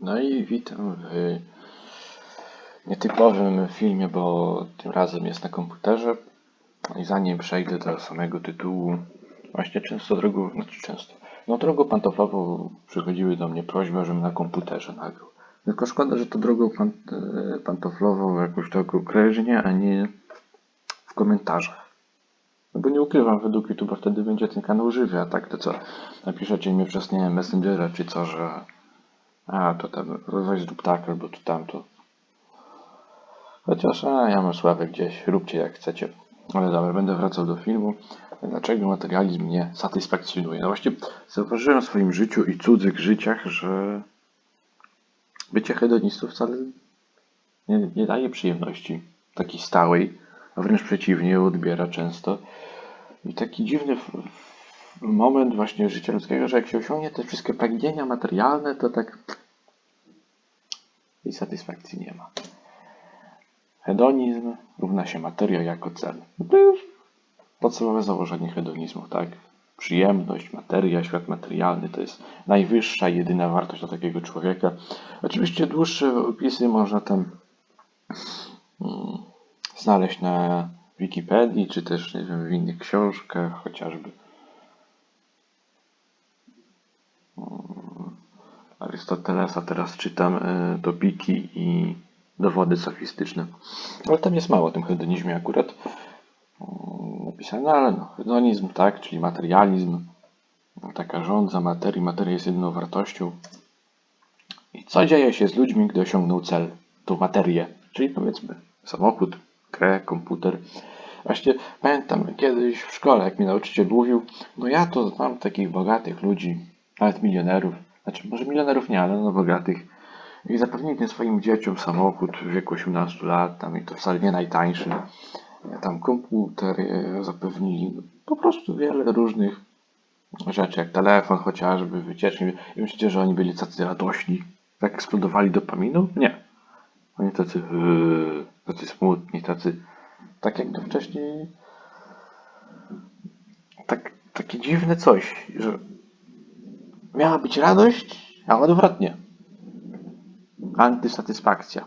No i witam w nietypowym filmie, bo tym razem jest na komputerze. I zanim przejdę do samego tytułu, właśnie często drogą, znaczy często, no drogą pantoflową przychodziły do mnie prośby, żebym na komputerze nagrał. Tylko szkoda, że to drogą pan, e, pantoflową jakoś tak okrężnie, a nie w komentarzach. No bo nie ukrywam, według YouTube'a wtedy będzie ten kanał żywy, a tak to co, napiszecie mi przez, nie Messengera czy co, że a, to tam, weź zrób tak, albo tu tamto. Chociaż, a, ja mam sławę gdzieś, róbcie jak chcecie. Ale dobra, będę wracał do filmu. Dlaczego materializm mnie satysfakcjonuje? No właśnie, zauważyłem w swoim życiu i cudzych życiach, że bycie hedonistą wcale nie, nie daje przyjemności takiej stałej, a wręcz przeciwnie, odbiera często. I taki dziwny moment właśnie życia ludzkiego, że jak się osiągnie te wszystkie pragnienia materialne, to tak tej satysfakcji nie ma. Hedonizm równa się materia jako cel. No to już podstawowe założenie hedonizmu, tak? Przyjemność, materia, świat materialny to jest najwyższa, jedyna wartość dla takiego człowieka. Oczywiście dłuższe opisy można tam mm, znaleźć na Wikipedii, czy też nie wiem, w innych książkach, chociażby Arystotelesa teraz czytam e, topiki i dowody sofistyczne. Ale tam jest mało o tym hedonizmie akurat mm, napisane, ale no, hedonizm tak, czyli materializm, taka rządza materii, materia jest jedyną wartością. I co dzieje się z ludźmi, gdy osiągną cel, tą materię, czyli powiedzmy samochód, grę, komputer. Właśnie pamiętam kiedyś w szkole, jak mi nauczyciel mówił, no ja to znam takich bogatych ludzi, nawet milionerów, znaczy może milionerów nie, ale no bogatych. I zapewnili tym swoim dzieciom samochód w wieku 18 lat, tam i to wcale nie najtańszy. Tam komputer e, zapewnili, po prostu wiele różnych rzeczy, jak telefon chociażby, wycieczki. I myślicie, że oni byli tacy radośni, jak eksplodowali dopaminu? Nie. Oni tacy, yy, tacy smutni, tacy, tak jak to wcześniej, tak, takie dziwne coś, że miała być radość, a odwrotnie. Antysatysfakcja.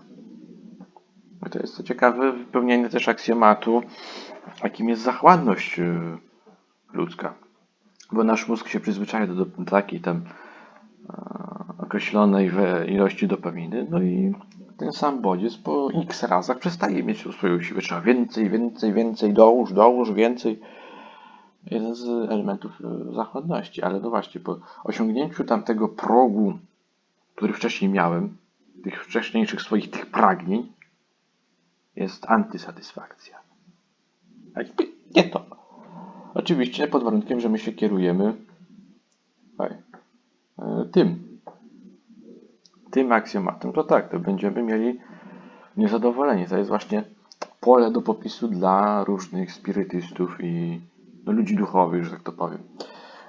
To jest to ciekawe wypełnienie też aksjomatu, jakim jest zachłanność yy, ludzka. Bo nasz mózg się przyzwyczaja do, do takiej tam e, określonej ilości dopaminy, no i ten sam bodziec po x razach przestaje mieć swoją siłę. Trzeba więcej, więcej, więcej, dołóż, dołóż, więcej. Jeden z elementów e, zachłanności, ale no właśnie, po osiągnięciu tamtego progu, który wcześniej miałem, tych wcześniejszych swoich tych pragnień, jest antysatysfakcja. A nie to. Oczywiście pod warunkiem, że my się kierujemy e, tym, tym aksjomatem, to tak, to będziemy mieli niezadowolenie. To jest właśnie pole do popisu dla różnych spirytystów i no, ludzi duchowych, że tak to powiem.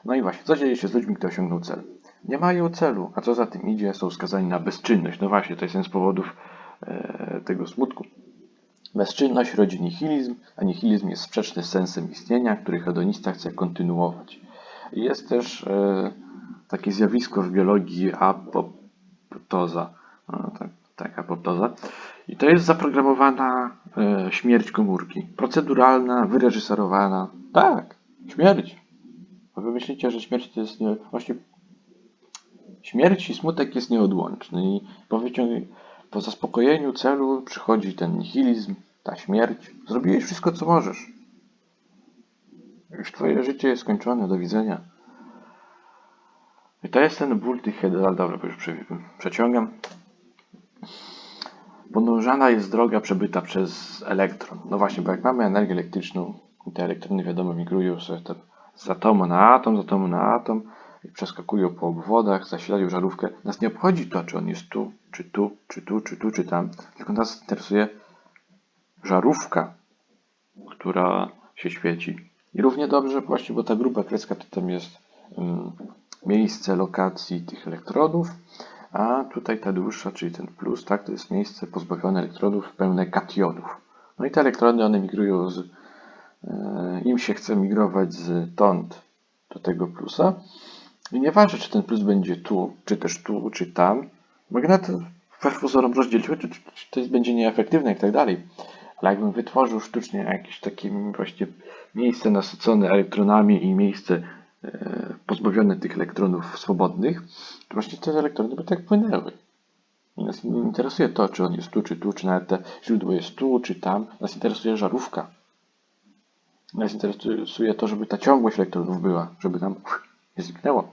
No i właśnie, co dzieje się z ludźmi, gdy osiągną cel? Nie mają celu, a co za tym idzie, są skazani na bezczynność. No właśnie, to jest jeden z powodów e, tego smutku. Bezczynność rodzi nihilizm, a nihilizm jest sprzeczny z sensem istnienia, który hedonista chce kontynuować. Jest też e, takie zjawisko w biologii apoptoza. No, tak, tak, apoptoza. I to jest zaprogramowana e, śmierć komórki. Proceduralna, wyreżyserowana. Tak, śmierć. A wy myślicie, że śmierć to jest nie... Właśnie śmierć i smutek jest nieodłączny. I po, po zaspokojeniu celu przychodzi ten nihilizm, ta śmierć. Zrobiłeś wszystko, co możesz. Już twoje życie jest skończone. Do widzenia. I to jest ten ból tych hedonistów. Dobra, już prze- przeciągam. Podążana jest droga przebyta przez elektron. No właśnie, bo jak mamy energię elektryczną, te elektrony wiadomo migrują sobie z atomu na atom, z atomu na atom, i przeskakują po obwodach, zasilają żarówkę. Nas nie obchodzi to, czy on jest tu, czy tu, czy tu, czy tu, czy tam. Tylko nas interesuje żarówka, która się świeci. I równie dobrze właśnie, bo ta gruba krecka to tam jest ym, miejsce lokacji tych elektrodów, a tutaj ta dłuższa, czyli ten plus, tak, to jest miejsce pozbawione elektrodów, pełne kationów. No i te elektrody, one migrują z, e, im się chce migrować z tąd do tego plusa. I nieważne, czy ten plus będzie tu, czy też tu, czy tam, Magnet perfuzorem rozdzielić, to, to, będzie nieefektywne i tak dalej. Ale jakbym wytworzył sztucznie jakieś takie właśnie miejsce nasycone elektronami i miejsce pozbawione tych elektronów swobodnych, to właśnie te elektrony by tak płynęły. I nas nie interesuje to, czy on jest tu, czy tu, czy nawet te źródło jest tu, czy tam. Nas interesuje żarówka. Nas interesuje to, żeby ta ciągłość elektronów była, żeby tam nie zniknęło.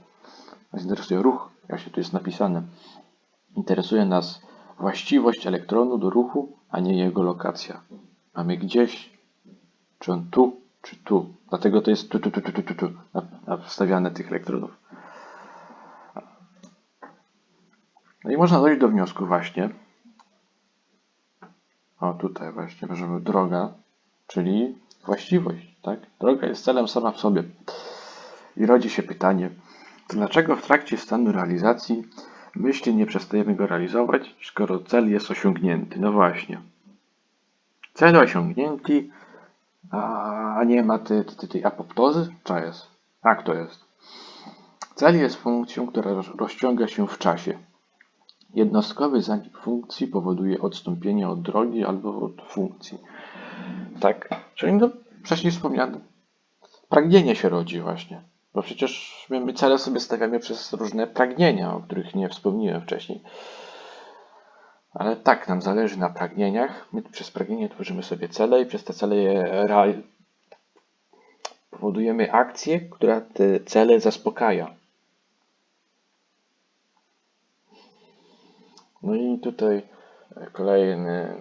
Nas interesuje ruch, jak się tu jest napisane. Interesuje nas właściwość elektronu do ruchu, a nie jego lokacja. Mamy gdzieś, czy on tu, czy tu. Dlatego to jest tu, tu, tu, tu, tu, tu, tu wstawiane tych elektronów. No i można dojść do wniosku właśnie, o tutaj właśnie, możemy droga, czyli właściwość, tak? Droga jest celem sama w sobie. I rodzi się pytanie, dlaczego w trakcie stanu realizacji myśli nie przestajemy go realizować, skoro cel jest osiągnięty? No właśnie. Cel osiągnięty, a nie ma tej, apoptozy? Co jest? Tak to jest. Cel jest funkcją, która rozciąga się w czasie. Jednostkowy zanik funkcji powoduje odstąpienie od drogi albo od funkcji. Tak, czyli no, wcześniej wspomniane, pragnienie się rodzi właśnie. Bo przecież my cele sobie stawiamy przez różne pragnienia, o których nie wspomniałem wcześniej. Ale tak, nam zależy na pragnieniach. My przez pragnienie tworzymy sobie cele i przez te cele je real... powodujemy akcję, która te cele zaspokaja. No i tutaj kolejny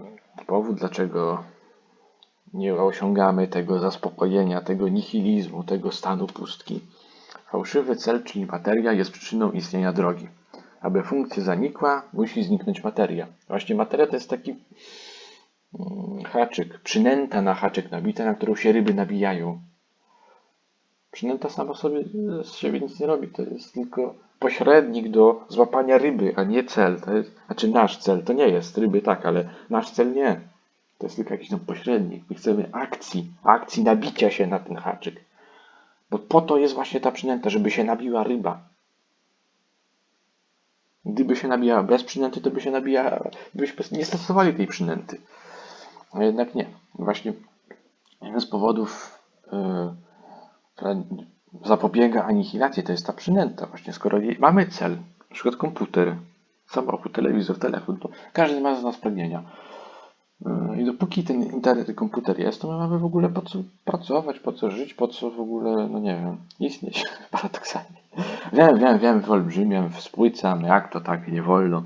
powód, dlaczego nie osiągamy tego zaspokojenia, tego nihilizmu, tego stanu pustki. Fałszywy cel, czyli materia, jest przyczyną istnienia drogi. Aby funkcja zanikła, musi zniknąć materia. Właśnie materia to jest taki mm, haczyk, przynęta na haczyk nabita, na którą się ryby nabijają. Przynęta sama sobie z siebie nic nie robi, to jest tylko pośrednik do złapania ryby, a nie cel. To jest, znaczy nasz cel, to nie jest ryby tak, ale nasz cel nie. To jest tylko jakiś tam pośrednik. My chcemy akcji, akcji nabicia się na ten haczyk. Bo po to jest właśnie ta przynęta, żeby się nabiła ryba. Gdyby się nabijała bez przynęty, to by się nabijała, byśmy nie stosowali tej przynęty. A jednak nie. Właśnie jeden z powodów, yy, zapobiega anihilacji, to jest ta przynęta. Właśnie skoro mamy cel, na przykład komputer, samochód, telewizor, telefon, to każdy ma z nas pragnienia. Yy, I dopóki ten internet i komputer jest, to my mamy w ogóle po co pracować, po co żyć, po co w ogóle, no nie wiem, istnieć, paradoksalnie. Wiem, wiem, wiem, wyolbrzymiam, współcam, jak to tak, nie wolno.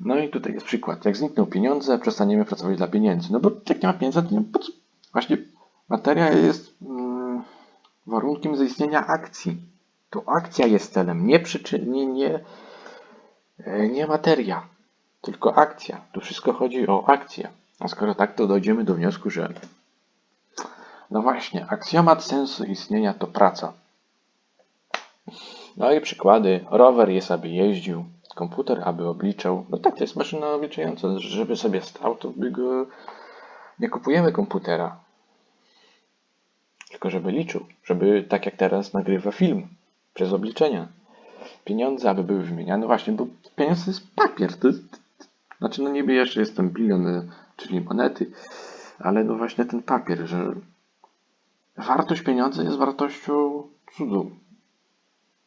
No i tutaj jest przykład. Jak znikną pieniądze, przestaniemy pracować dla pieniędzy. No bo jak nie ma pieniędzy, to nie po co? Właśnie materia jest mm, warunkiem zaistnienia akcji. To akcja jest celem, nie przyczyn, nie, nie, e, nie materia, tylko akcja. Tu wszystko chodzi o akcję. A skoro tak, to dojdziemy do wniosku, że no właśnie, aksjomat sensu istnienia to praca. No i przykłady. Rower jest, aby jeździł, komputer, aby obliczał. No tak, to jest maszyna obliczająca. Żeby sobie stał, to by go... Nie kupujemy komputera. Tylko żeby liczył. Żeby, tak jak teraz, nagrywa film. Przez obliczenia. Pieniądze, aby były wymieniane. No właśnie, bo pieniądze to jest papier. To jest... Znaczy, no niby jeszcze jest ten bilion, czyli monety. Ale no właśnie ten papier, że wartość pieniądza jest wartością cudu.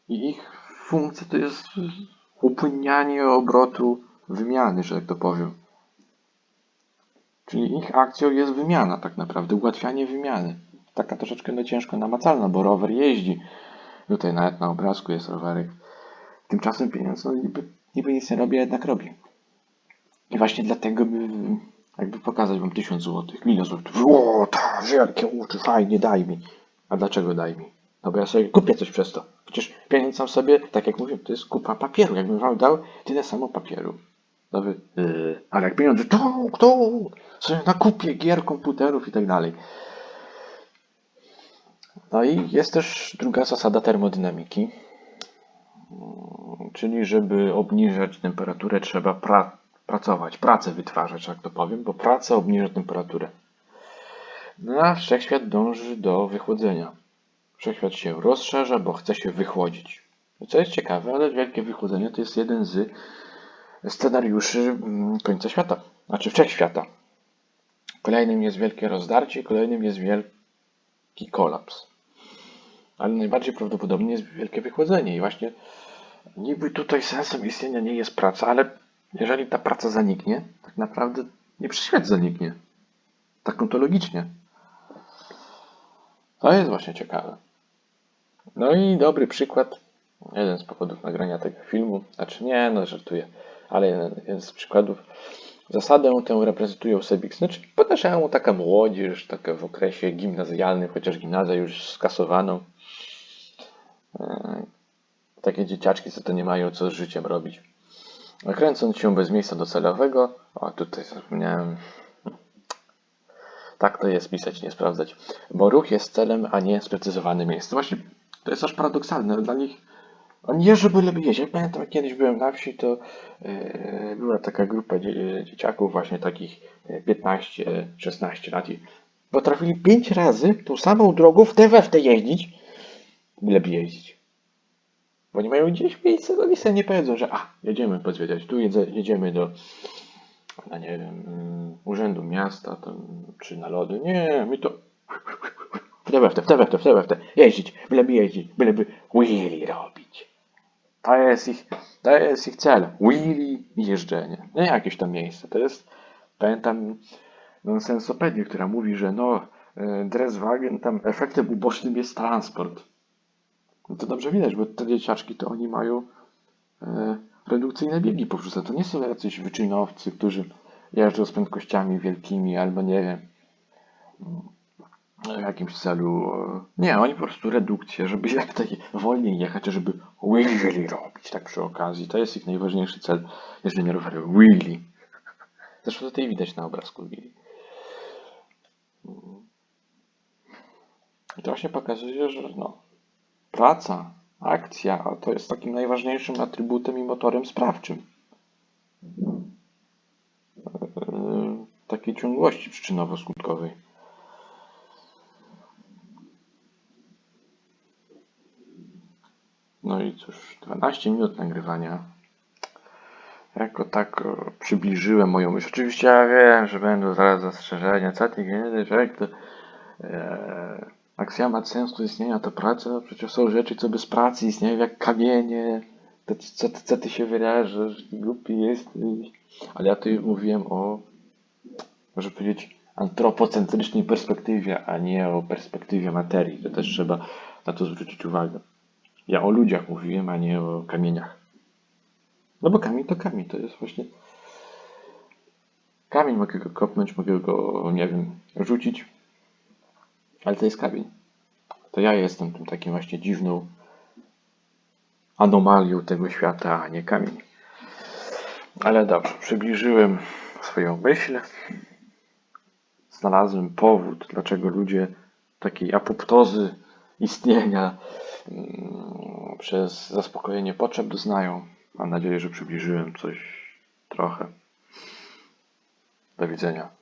I ich funkcja to jest upłynianie obrotu wymiany, że tak to powiem. Czyli ich akcją jest wymiana tak naprawdę, ułatwianie wymiany. Taka troszeczkę no ciężko namacalna, bo rower jeździ. Tutaj nawet na obrazku jest rowerek. Tymczasem pieniądz no niby, niby nic nie robi, a jednak robi. I właśnie dlatego by jakby pokazać wam tysiąc złotych, milion złotych. O, ta, wielkie uczy, fajnie, daj mi. A dlaczego daj mi? No bo ja sobie kupię coś przez to. Przecież pieniądz sam sobie, tak jak mówię, to jest kupa papieru. Jakbym wam dał tyle samo papieru. No wy, yy, ale jak pieniądze, to, to sobie nakupię gier, komputerów i tak dalej. No i jest też druga zasada termodynamiki. Czyli żeby obniżać temperaturę trzeba pra pracować, pracę wytwarzać, tak to powiem, bo praca obniża temperaturę. No a wszechświat dąży do wychłodzenia. Wszechświat się rozszerza, bo chce się wychłodzić. Co jest ciekawe, ale wielkie wychłodzenie to jest jeden z scenariuszy mm, końca świata, znaczy wszechświata. Kolejnym jest wielkie rozdarcie, kolejnym jest wielki kolaps. Ale najbardziej prawdopodobnie jest wielkie wychłodzenie. I właśnie niby tutaj sensem istnienia nie jest praca, ale jeżeli ta praca zaniknie, tak naprawdę nie wszechświat zaniknie. Tak ontologicznie. To jest właśnie ciekawe. No i dobry przykład, jeden z powodów nagrania tego filmu, znaczy nie, no żartuję, ale jeden, z przykładów. Zasadę tę reprezentują Sebix, znaczy podeszła taka młodzież, taka w okresie gimnazjalnym, chociaż gimnazja już skasowano. E, Takie dzieciaczki, co to nie mają co z życiem robić. Kręcąc się bez miejsca docelowego, o tutaj zapomniałem, tak to jest pisać, nie sprawdzać. Bo ruch jest celem, a nie sprecyzowane miejsce. Właśnie to jest aż paradoksalne. Dla nich oni jeżdżą byleby jeździć. Ja pamiętam, jak kiedyś byłem na wsi, to e, była taka grupa dzie dzieciaków, właśnie takich e, 15-16 lat i potrafili pięć razy tą samą drogą w tę jeździć, byleby jeździć. Bo nie mają gdzieś miejsca, no oni sobie nie powiedzą, że a, jedziemy pozwiedzać, tu jedzie, jedziemy do, no nie wiem, mm, urzędu miasta, tam, czy na lody. Nie, my to w tę we w tę, w tę we w tę, w tę we w tę, jeździć, byleby jeździć, byleby wheelie robić. To jest ich, to jest ich cel. Wheelie i jeżdżenie. No jakieś tam miejsce. To jest, pamiętam sensopedię, która mówi, że no, e, Dreswagen, tam efektem ubocznym jest transport. No to dobrze widać, bo te dzieciaczki to oni mają e, redukcyjne biegi powrzucane. To nie są jacyś wyczynowcy, którzy jeżdżą z prędkościami wielkimi albo nie wiem, w jakimś celu. Nie, oni po prostu redukcję, żeby jak tutaj wolniej jechać, żeby wheelie robić, tak przy okazji. To jest ich najważniejszy cel, jeżdżenie rowerem. Wheelie. Zresztą tutaj widać na obrazku wheelie. I to właśnie pokazuje, że no, praca, akcja, a to jest takim najważniejszym atrybutem i motorem sprawczym. Yy, Takiej ciągłości przyczynowo-skutkowej. No i cóż, 12 minut nagrywania. Jako tak przybliżyłem moją myśl. Oczywiście ja wiem, że będą zaraz zastrzeżenia. Co ty to... Aksjomat sensu istnienia to praca. Przecież są rzeczy, co bez pracy istnieją, jak kamienie. To, co, co, ty się wyrażasz? Głupi jesteś. Ale ja tu mówiłem o, może powiedzieć, antropocentrycznej perspektywie, a nie o perspektywie materii. To też trzeba na to zwrócić uwagę. Ja o ludziach mówiłem, a nie o kamieniach. No bo kamień to kamień, to jest właśnie. Kamień mogę go kopnąć, mogę go, nie wiem, rzucić, ale to jest kamień. To ja jestem tym takim właśnie dziwną anomalią tego świata, a nie kamień. Ale dobrze, przybliżyłem swoją myśl. Znalazłem powód, dlaczego ludzie takiej apoptozy istnienia mm, przez zaspokojenie potrzeb doznają. Mam nadzieję, że przybliżyłem coś trochę. Do widzenia.